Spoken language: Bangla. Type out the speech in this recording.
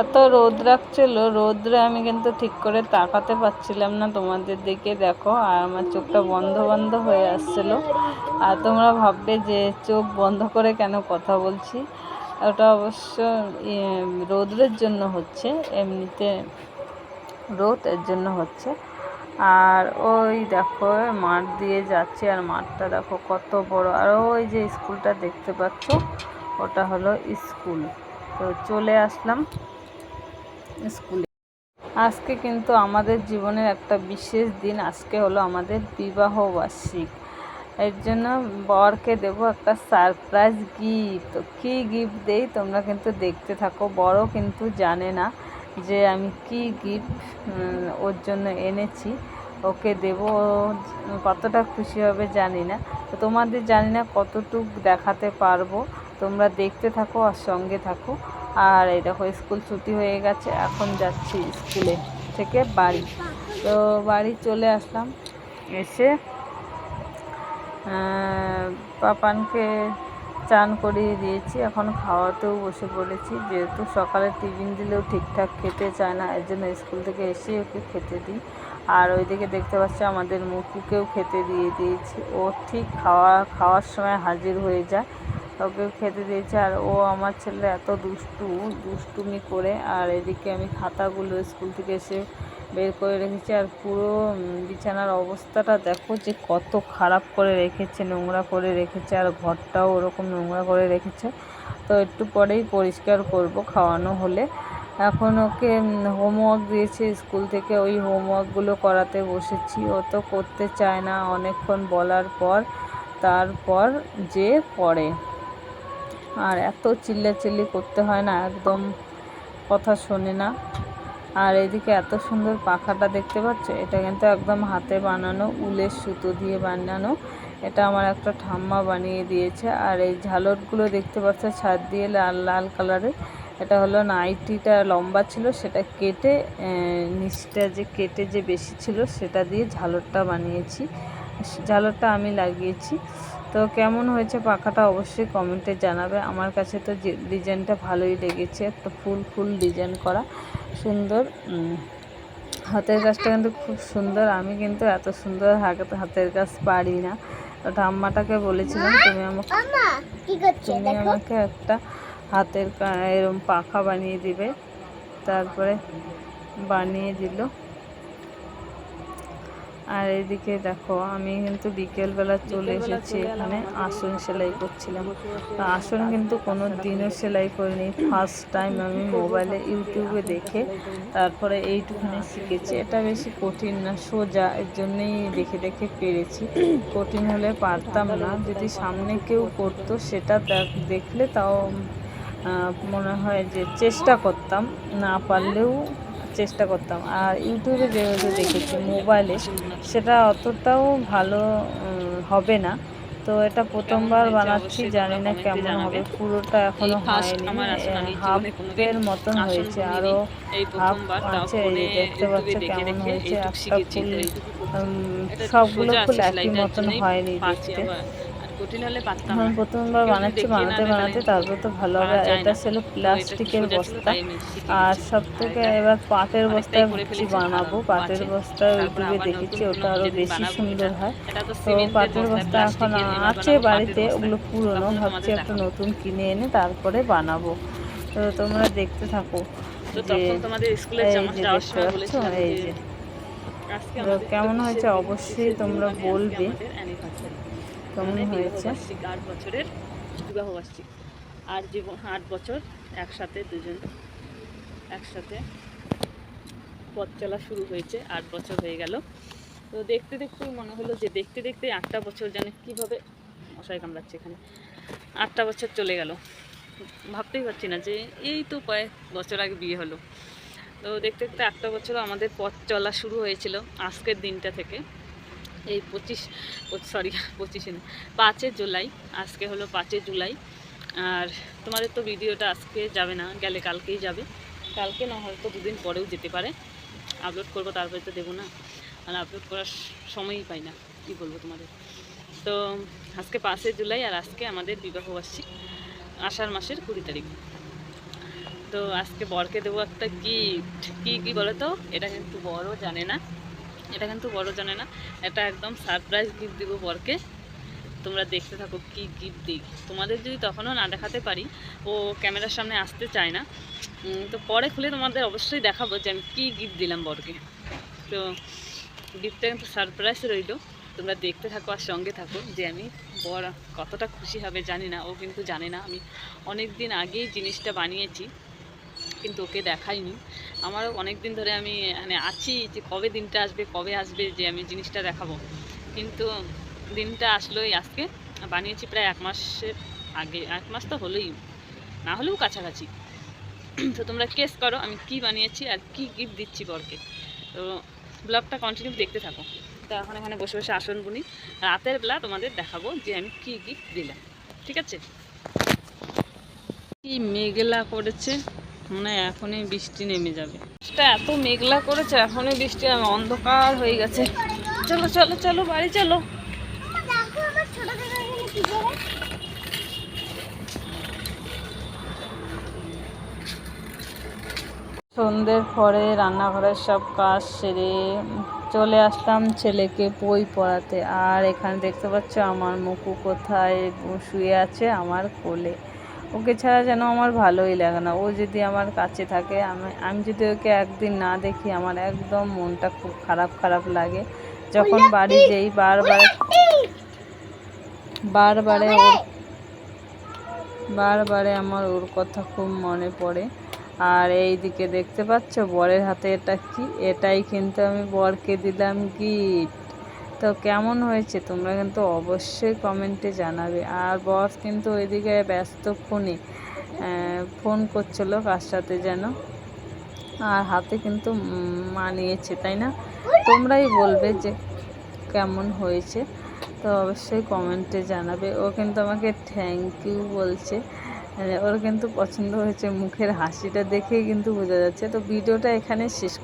এত রোদ রাখছিল, রোদ্রে আমি কিন্তু ঠিক করে তাকাতে পারছিলাম না তোমাদের দিকে, দেখো, আর আমার চোখটা বন্ধ বন্ধ হয়ে আসছিল। আর তোমরা ভাববে যে চোখ বন্ধ করে কেন কথা বলছি? ওটা অবশ্য রোদ্রের জন্য হচ্ছে, এমনিতে রোদ এর জন্য হচ্ছে। আর ওই দেখো, মাঠ দিয়ে যাচ্ছে, আর মাঠটা দেখো কত বড়। আর ওই যে স্কুলটা দেখতে পাচ্ছ, ওটা হলো স্কুল। তো চলে আসলাম স্কুলে। আজকে কিন্তু আমাদের জীবনের একটা বিশেষ দিন। আজকে হলো আমাদের বিবাহ বার্ষিক এর জন্য বরকে দেব একটা সারপ্রাইজ গিফট কী গিফট দেই তোমরা কিন্তু দেখতে থাকো। বড় কিন্তু জানে না যে আমি কি গিফট ওর জন্য এনেছি। ওকে দেব কতটা খুশি হবে জানি না। তো তোমাদের জানি না কতটুক দেখাতে পারব। তোমরা দেখতে থাকো আর সঙ্গে থাকো। আর এই দেখো, স্কুল ছুটি হয়ে গেছে, এখন যাচ্ছি স্কুলে থেকে বাড়ি। তো বাড়ি চলে আসলাম, এসে পাপানকে চান করিয়ে দিয়েছি। এখন খাওয়াতেও বসে পড়েছি, যেহেতু সকালে টিফিন দিলেও ঠিকঠাক খেতে চায় না, এর জন্য স্কুল থেকে এসে ওকে খেতে দিই। আর ওইদিকে দেখতে পাচ্ছি আমাদের মুকুকেও খেতে দিয়ে দিয়েছি। ও ঠিক খাওয়া, খাওয়ার সময় হাজির হয়ে যায়। ওকে খেতে দিয়েছে আর ও আমার ছেলে এত দুষ্টু, দুষ্টুমি করে আর এদিকে আমি খাতাগুলো স্কুল থেকে এসে বের করে রেখেছি আর পুরো বিছানার অবস্থাটা দেখো যে কত খারাপ করে রেখেছে, নোংরা করে রেখেছে আর ঘরটাও ওরকম নোংরা করে রেখেছে। তো একটু পরেই পরিষ্কার করব খাওয়ানো হলে। এখন ওকে হোমওয়ার্ক দিয়েছে স্কুল থেকে, ওই হোমওয়ার্কগুলো করাতে বসেছি। ও তো করতে চায় না, অনেকক্ষণ বলার পর, তারপর যে করে আর এত চিল্লাচিল্লি করতে হয় না, একদম কথা শোনে না। আর এদিকে এত সুন্দর পাখাটা দেখতে পাচ্ছ? এটা কিন্তু একদম হাতে বানানো, উলের সুতো দিয়ে বানানো। এটা আমার একটা ঠাম্মা বানিয়ে দিয়েছে। আর এই ঝালরগুলো দেখতে পাচ্ছ, ছাদ দিয়ে লাল লাল কালারের এটা হলো নাইটিটা লম্বা ছিল, সেটা কেটে নিচটা যে কেটে যে বেশি ছিল, সেটা দিয়ে ঝালরটা বানিয়েছি। ঝালরটা আমি লাগিয়েছি। তো কেমন হয়েছে পাখাটা অবশ্যই কমেন্টে জানাবে। আমার কাছে তো ডিজাইনটা ভালোই লেগেছে। একটা ফুল ফুল ডিজাইন করা সুন্দর। হাতের কাজটা কিন্তু খুব সুন্দর। আমি কিন্তু এত সুন্দর হাতে- হাতের কাজ পারি না। তো ঠাম্মাটাকে বলেছিলাম তুমি আমাকে তুমি আমাকে একটা হাতের এরম পাখা বানিয়ে দিবে। তারপরে বানিয়ে দিল। আর এদিকে দেখো আমি কিন্তু বিকেলবেলা চলে এসেছি এখানে আসন সেলাই করছিলাম। তো আসন কিন্তু কোনো দিনও সেলাই করিনি। ফার্স্ট টাইম আমি মোবাইলে ইউটিউবে দেখে তারপরে এইটুখানি শিখেছি। এটা বেশি কঠিন না সোজা এর জন্যেই দেখে দেখে পেরেছি। কঠিন হলে পারতাম না। যদি সামনে কেউ করতো সেটা দেখ- দেখলে তাও মনে হয় যে চেষ্টা করতাম। না পারলেও চেষ্টা করতাম। আর ইউটিউবে যেভাবে দেখেছি মোবাইলে সেটা অতটাও ভালো হবে না। তো এটা প্রথমবার বানাচ্ছি জানি না কেমন হবে। পুরোটা এখনও হয়নি। হাফের মতন হয়েছে। আরও হাফ আছে দেখতে পাচ্ছ কেমন হয়েছে। একটা ফুল সবগুলো ফুল একই মতন হয়নি দেখতে। পারতাম না। প্রথমবার বানাচ্ছি বানাতে বানাতে তারপর তো ভালো হবে। এটা ছিল প্লাস্টিকের বস্তা। আমি আর সব থেকে এবার পাটের বস্তায় ফেলেছি, বানাবো? পাটের। বস্তা ইউটিউবে দেখেছি ওটা কোনো আরও যেদিন বেশি সুন্দর হয়। তো পাটের বস্তা এখন আছে বাড়িতে। ওগুলো। পুরনো ভাবছি একটা নতুন কিনে এনে তারপরে বানাবো। তো তোমরা দেখতে থাকো কেমন হয়েছে? অবশ্যই তোমরা মানে বলবে। কেমন মানে হয়েছে? আট বছরের বিবাহবার্ষিক। আট জীবন আট বছর একসাথে দুজন একসাথে পথ চলা শুরু হয়েছে আট বছর হয়ে গেল। তো দেখতে দেখতেই মনে হলো যে দেখতে দেখতে আটটা বছর যেন কীভাবে মশাই কামড়াচ্ছে এখানে। আটটা বছর চলে গেল। ভাবতেই পারছি না যে এই তো কয়েক বছর আগে বিয়ে হলো। তো দেখতে দেখতে আটটা বছর আমাদের পথ চলা শুরু হয়েছিল আজকের দিনটা থেকে। এই পঁচিশ সরি পঁচিশে না, পাঁচে জুলাই, আজকে হলো পাঁচে জুলাই। আর তোমাদের তো ভিডিওটা আজকে যাবে না, গেলে কালকেই যাবে। কালকে না হয়তো দুদিন পরেও যেতে পারে। আপলোড করব, তারপরে তো দেবো না। আর আপলোড করার সময়ই পাই না, কী বলব তোমাদের। তো আজকে পাঁচে জুলাই আর আজকে আমাদের বিবাহবার্ষিক, আষাঢ় মাসের কুড়ি তারিখ। তো আজকে বরকে দেবো একটা গিফট কি কি বলো তো এটা কিন্তু বড় জানে না। এটা কিন্তু বড় জানে না। এটা একদম সারপ্রাইজ গিফট দিব বরকে। তোমরা দেখতে থাকো কি গিফট দিই। তোমাদের যদি তখনও না দেখাতে পারি, ও ক্যামেরার সামনে আসতে চায় না তো পরে খুলে তোমাদের অবশ্যই দেখাবো যে আমি কী গিফট দিলাম বরকে। তো গিফটটা কিন্তু সারপ্রাইজ রইল। তোমরা দেখতে থাকো আর সঙ্গে থাকো যে আমি বর কতটা খুশি হবে, জানি না। ও কিন্তু জানে না। আমি অনেক দিন আগেই জিনিসটা বানিয়েছি। কিন্তু ওকে দেখাইনি। আমারও অনেক দিন ধরে আমি মানে আছি যে কবে দিনটা আসবে, কবে আসবে যে আমি জিনিসটা দেখাবো। কিন্তু দিনটা আসলোই আজকে। বানিয়েছি প্রায় এক মাসের আগে, এক মাস তো হলোই, না হলেও কাছাকাছি। তো তোমরা কেস করো আমি কি বানিয়েছি আর কি গিফট দিচ্ছি বরকে। তো ব্লগটা কন্টিনিউ দেখতে থাকো। তো এখন এখানে বসে বসে আসন বুনি। রাতের বেলা তোমাদের দেখাবো যে আমি কি গিফট দিলাম। ঠিক আছে? কি মেঘলা করেছে। মনে হয় এখনই বৃষ্টি নেমে যাবে। এত মেঘলা করেছে, এখনই বৃষ্টি অন্ধকার হয়ে গেছে। চলো চলো চলো, বাড়ি চলো। সন্ধ্যের পরে রান্নাঘরের সব কাজ সেরে চলে আসলাম ছেলেকে বই পড়াতে। আর এখানে দেখতে পাচ্ছ আমার মুকু কোথায় শুয়ে আছে, আমার কোলে। ওকে ছাড়া যেন আমার ভালোই লাগে না। ও যদি আমার কাছে থাকে আমি আমি যদি ওকে একদিন না দেখি আমার একদম মনটা খুব খারাপ খারাপ লাগে। যখন বাড়ি যেই বারবার বারবারে ওর বারবারে আমার ওর কথা খুব মনে পড়ে। আর এই দিকে দেখতে পাচ্ছ বরের হাতে এটা কি? এটাই কিন্তু আমি বরকে দিলাম গিফট তো কেমন হয়েছে? তোমরা কিন্তু অবশ্যই কমেন্টে জানাবে। আর বর কিন্তু ওইদিকে ব্যস্ত ফোনে ফোন করছিল কার সাথে যেন। আর হাতে কিন্তু মানিয়েছে, তাই না? তোমরাই বলবে যে কেমন হয়েছে। তো অবশ্যই কমেন্টে জানাবে। ও কিন্তু আমাকে থ্যাংক ইউ বলছে। ওর কিন্তু পছন্দ হয়েছে মুখের হাসিটা দেখেই কিন্তু বোঝা যাচ্ছে। তো ভিডিওটা এখানে শেষ